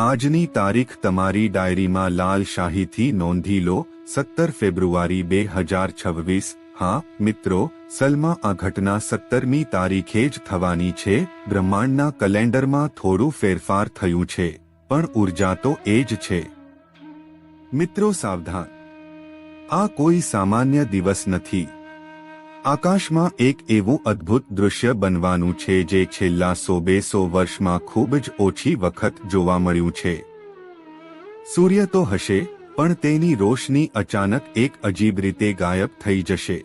આજની તારીખ તમારી ડાયરીમાં લાલ શાહીથી નોંધી લો, સત્તર ફેબ્રુઆરી બે હજાર છવ્વીસ. હા, મિત્રો, સલમા આ ઘટના સત્તરમી તારીખે જ થવાની છે. બ્રહ્માંડના કેલેન્ડરમાં થોડું ફેરફાર થયું છે, પણ ઊર્જા તો એ જ છે. મિત્રો, સાવધાન. આ કોઈ સામાન્ય દિવસ નથી. આકાશમાં એક એવું અદ્ભુત દૃશ્ય બનવાનું છે જે છેલ્લા સો બેસો વર્ષમાં ખૂબ જ ઓછી વખત જોવા મળ્યું છે. સૂર્ય તો હશે, પણ તેની રોશની અચાનક એક અજીબ રીતે ગાયબ થઈ જશે.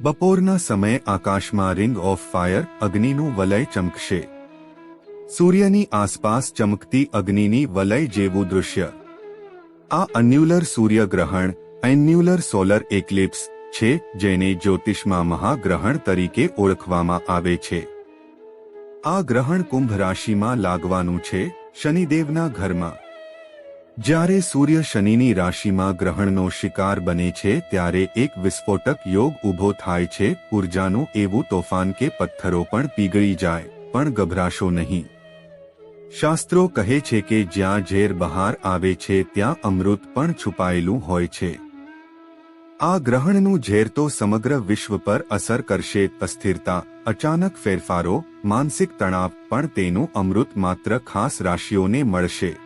બપોરના સમયે આકાશમાં રિંગ ઓફ ફાયર અગ્નિનું વલય ચમકશે. સૂર્યની આસપાસ ચમકતી અગ્નિની વલય જેવું દૃશ્ય. આ અન્યુલર સૂર્યગ્રહણ, એન્યુલર સોલર એક્લિપ્સ છે, જેને જ્યોતિષમાં મહાગ્રહણ તરીકે ઓળખવામાં આવે છે. આ ગ્રહણ કુંભ રાશિમાં લાગવાનું છે, શનિદેવના ઘરમાં. જ્યારે સૂર્ય શનિની રાશિમાં ગ્રહણનો શિકાર બને છે, ત્યારે એક વિસ્ફોટક યોગ ઊભો થાય છે, ઉર્જાનું એવું તોફાન કે પથ્થરો પણ પીગળી જાય, પણ ગભરાશો નહીં. શાસ્ત્રો કહે છે કે જ્યાં ઝેર બહાર આવે છે, ત્યાં અમૃત પણ છુપાયેલું હોય છે. આ ગ્રહણનું ઝેર તો સમગ્ર વિશ્વ પર અસર કરશે. અસ્થિરતા, અચાનક ફેરફારો, માનસિક તણાવ પણ તેનું અમૃત માત્ર ખાસ રાશિઓને મળશે.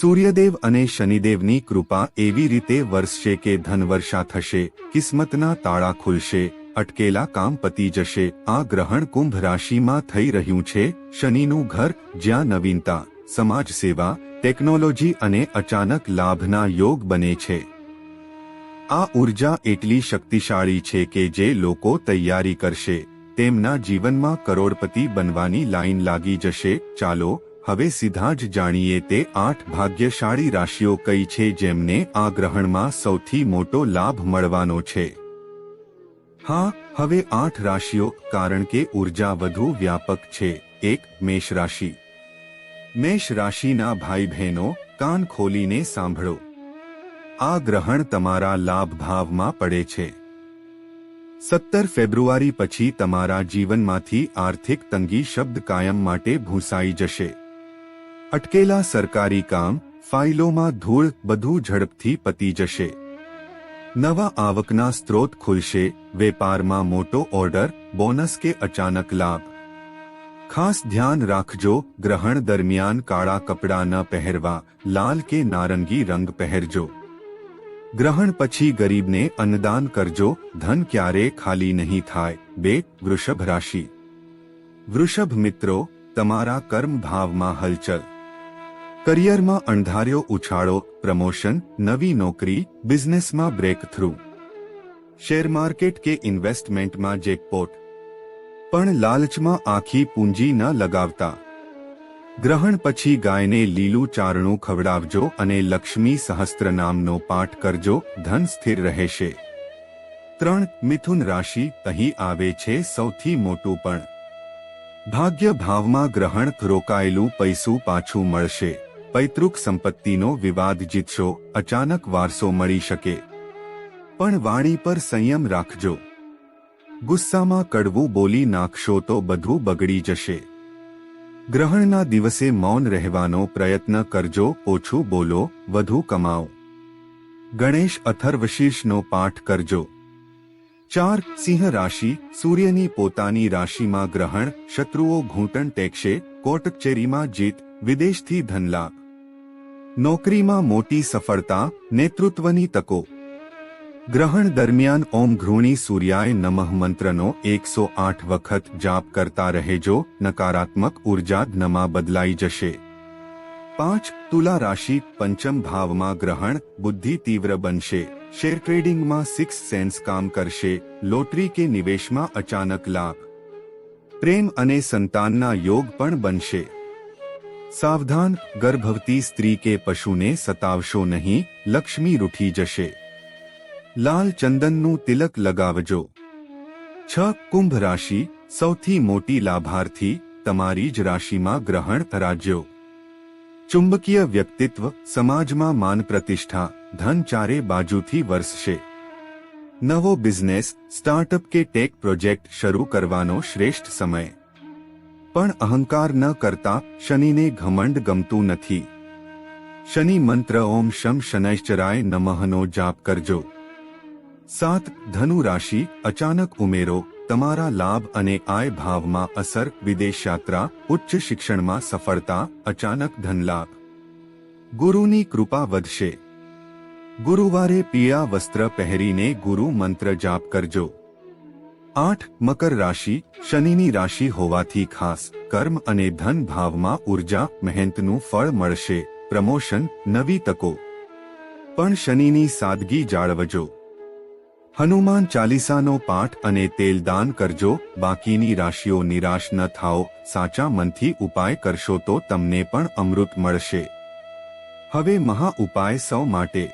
સૂર્યદેવ અને શનિદેવની કૃપા એવી રીતે વરસશે કે ધનવર્ષા થશે, કિસ્મતના તાળા ખુલશે, અટકેલા કામ પતી જશે. આ ગ્રહણ કુંભ રાશિમાં થઈ રહ્યું છે. શનિનું ઘર, જ્યાં નવીનતા સમાજ સેવા ટેકનોલોજી અને અચાનક લાભના યોગ બને છે. આ ઊર્જા એટલી શક્તિશાળી છે કે જે લોકો તૈયારી કરશે. તેમના જીવનમાં કરોડપતિ બનવાની લાઈન લાગી જશે. ચાલો, હવે સીધા જ જાણીએ તે આઠ ભાગ્યશાળી રાશિઓ કઈ છે જેમને આ ગ્રહણમાં સૌથી મોટો લાભ મળવાનો છે. હા, હવે આઠ રાશિઓ, કારણ કે ઊર્જા વધુ વ્યાપક છે. એક મેષ રાશિ મેષ રાશિના ભાઈ બહેનો કાન ખોલીને સાંભળો. આ ગ્રહણ તમારા લાભ ભાવમાં પડે છે. સત્તર ફેબ્રુઆરી પછી તમારા જીવનમાંથી આર્થિક તંગી શબ્દ કાયમ માટે ભૂંસાઈ જશે. અટકેલા સરકારી કામ, ફાઇલોમાં ધૂળ, બધું ઝડપથી પતી જશે. નવા આવકના સ્ત્રોત ખુલશે, વેપારમાં મોટો ઓર્ડર, બોનસ કે અચાનક લાભ. ખાસ ધ્યાન રાખજો, ગ્રહણ દરમિયાન કાળા કપડાં ન પહેરવા, લાલ કે નારંગી રંગ પહેરજો. ગ્રહણ પછી ગરીબને અન્નદાન કરજો, ધન ક્યારે ખાલી નહીં થાય. બે, વૃષભ રાશિ. વૃષભ મિત્રો, તમારા કર્મ ભાવમાં હલચલ. કરિયરમાં અણધાર્યો ઉછાળો, પ્રમોશન, નવી નોકરી, બિઝનેસમાં બ્રેક થ્રુ શેર માર્કેટ કે ઇન્વેસ્ટમેન્ટમાં જેકપોટ. પણ લાલચમાં આખી પૂંજી ન લગાવતા. ગ્રહણ પછી ગાયને લીલું ચારણું ખવડાવજો અને લક્ષ્મી સહસ્ત્રનામનો પાઠ કરજો, ધન સ્થિર રહેશે. ત્રણ, મિથુન રાશિ અહીં આવે છે સૌથી મોટું પણ. ભાગ્ય ભાવમાં ગ્રહણ રોકાયેલું પૈસું પાછું મળશે. પૈતૃક સંપત્તિનો વિવાદ જીતશો, અચાનક વારસો મળી શકે. પણ વાણી પર સંયમ રાખજો. ગુસ્સામાં કડવું બોલી નાખશો તો બધું બગડી જશે. ગ્રહણના દિવસે મૌન રહેવાનો પ્રયત્ન કરજો, ઓછું બોલો, વધુ કમાઓ. ગણેશ અથર્વશીર્ષનો પાઠ કરજો. ચાર સિંહ રાશિ, સૂર્યની પોતાની રાશિમાં ગ્રહણ, શત્રુઓ ઘૂંટણ ટેકશે કોર્ટ જીત, વિદેશથી ધનલાભ. નોકરીમાં મોટી સફળતા, નેતૃત્વની તકો. ગ્રહણ દરમિયાન ઓમ ઘૃણી સૂર્યાય નમઃ મંત્રનો એકસો આઠ વખત જાપ કરતા રહેજો, નકારાત્મક ઊર્જા જ્ઞમાં બદલાઈ જશે. પાંચ, તુલા રાશિ પંચમ ભાવમાં ગ્રહણ, બુદ્ધિ તીવ્ર બનશે. શેર ટ્રેડિંગમાં સિક્સ સેન્સ કામ કરશે, લોટરી કે નિવેશમાં અચાનક લાભ. પ્રેમ અને સંતાનના યોગ પણ બનશે. સાવધાન, ગર્ભવતી સ્ત્રી કે પશુને સતાવશો નહીં, લક્ષ્મી રૂઠી જશે. લાલ ચંદનનું તિલક લગાવજો. છ કુંભ રાશિ, સૌથી મોટી લાભાર્થી, તમારી જ રાશિમાં ગ્રહણ રાજ્યો ચુંબકીય વ્યક્તિત્વ, સમાજમાં માન પ્રતિષ્ઠા, ધન ચારે બાજુથી વરસશે. નવો બિઝનેસ, સ્ટાર્ટઅપ કે ટેક પ્રોજેક્ટ શરૂ કરવાનો શ્રેષ્ઠ સમય. પણ અહંકાર ન કરતા, શનિને ઘમંડ ગમતું નથી. શનિ મંત્ર ઓમ શમ શનૈશ્ચરાય નમઃનો જાપ કરજો. સાત ધનુ રાશિ અચાનક ઉમેરો, તમારા લાભ અને આય ભાવમાં અસર, વિદેશ યાત્રા, ઉચ્ચ શિક્ષણમાં સફળતા, અચાનક ધનલાભ. ગુરુની કૃપા વધશે. ગુરુવારે પીળા વસ્ત્ર પહેરીને ગુરુ મંત્ર જાપ કરજો. આઠ મકર રાશિ શનિની રાશિ હોવાથી ખાસ, કર્મ અને ધન ભાવમાં ઊર્જા, મહેનતનું ફળ મળશે, પ્રમોશન, નવી તકો. પણ શનિની સાદગી જાળવજો. હનુમાન ચાલીસાનો પાઠ અને તેલ દાન કરજો, બાકીની રાશિઓ નિરાશ ન થાઓ, સાચા મનથી ઉપાય કરશો તો તમને પણ અમૃત મળશે. હવે મહા ઉપાય સૌ માટે.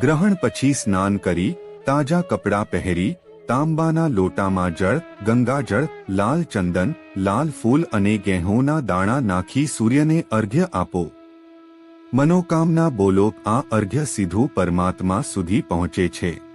ગ્રહણ પછી સ્નાન કરી, તાજા કપડાં પહેરી, તાંબાના લોટામાં જળ ગંગાજળ લાલ ચંદન, લાલ ફૂલ અને ગેહોના દાણા નાખી સૂર્યને અર્ઘ્ય આપો. મનોકામના બોલો, આ અર્ઘ્ય સીધું પરમાત્મા સુધી પહોંચે છે.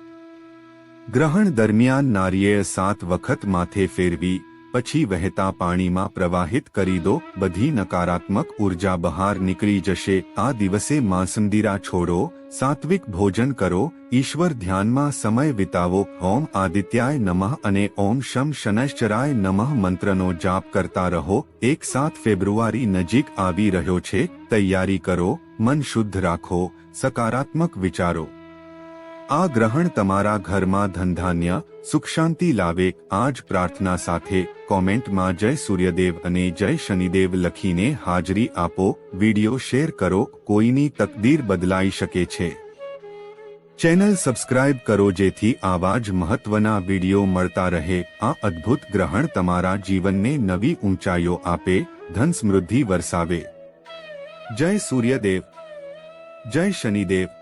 ગ્રહણ દરમિયાન નારિયેળ સાત વખત માથે ફેરવી, પછી વહેતા પાણીમાં પ્રવાહિત કરી દો, બધી નકારાત્મક ઊર્જા બહાર નીકળી જશે, આ દિવસે માંસમદીરા છોડો, સાત્વિક ભોજન કરો, ઈશ્વર ધ્યાનમાં સમય વિતાવો, ઓમ આદિત્યાય નમઃ અને ઓમ શમ શનૈશ્ચરાય નમઃ મંત્રનો જાપ કરતા રહો, એક સાત ફેબ્રુઆરી નજીક આવી રહ્યો છે, તૈયારી કરો, મન શુદ્ધ રાખો, સકારાત્મક વિચારો. આ ગ્રહણ તમારા ઘરમાં ધનધાન્ય સુખ શાંતિ લાવે આ જ પ્રાર્થના સાથે કોમેન્ટમાં જય સૂર્યદેવ અને જય શનિદેવ લખીને હાજરી આપો, વિડિયો શેર કરો, કોઈની તકદીર બદલાઈ શકે છે. ચેનલ સબસ્ક્રાઇબ કરો જેથી આવા જ મહત્વના વિડિયો મળતા રહે. આ અદ્ભુત ગ્રહણ તમારા જીવનને નવી ઊંચાઈઓ આપે, ધન સમૃદ્ધિ વરસાવે. જય સૂર્યદેવ. જય શનિદેવ.